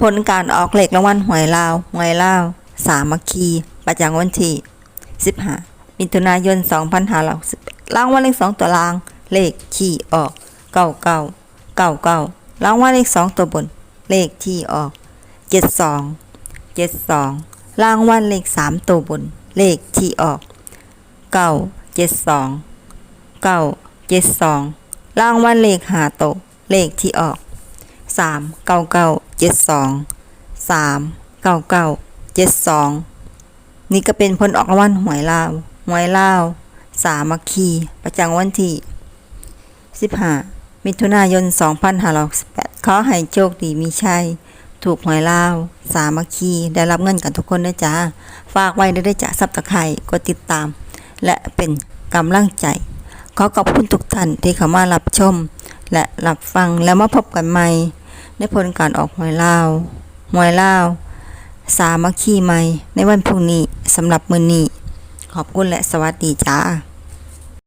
ผลการออกเลขรางวัลหวยลาวหวยลาวสามัคคี ประจำวันที่15มิถุนายน2568รางวัลเลข2ตัวล่าง เลขที่ออก99 99รางวัลเลข2ตัวบน เลขที่ออก72 72รางวัลเลข3ตัวบน เลขที่ออก972 972รางวัลเลข5ตัวเลขที่ออก สามเก้าเก้าเจ็ดสองสามเก้าเก้าเจ็ดสองนี่ก็เป็นผลออกรางวัลหวยลาวหวยลาวสามัคคีประจำวันที่สิบห้ามิถุนายนสองพันห้าร้อยสิบแปดขอให้โชคดีมีชัยถูกหวยลาว สามัคคี ได้รับเงินกันทุกคนนะจ๊ะ ฝากไว้ได้จ้ะซับตะไคร่กดติดตาม และเป็นกำลังใจ ขอขอบคุณทุกท่านที่เข้ามารับชม และรับฟังแล้วมาพบกันใหม่ ในผลการออกหวยเล่าหวยเล่าสามัคคีใหม่ในวันพรุ่งนี้สำหรับมือนี้ ขอบคุณและสวัสดีจ้า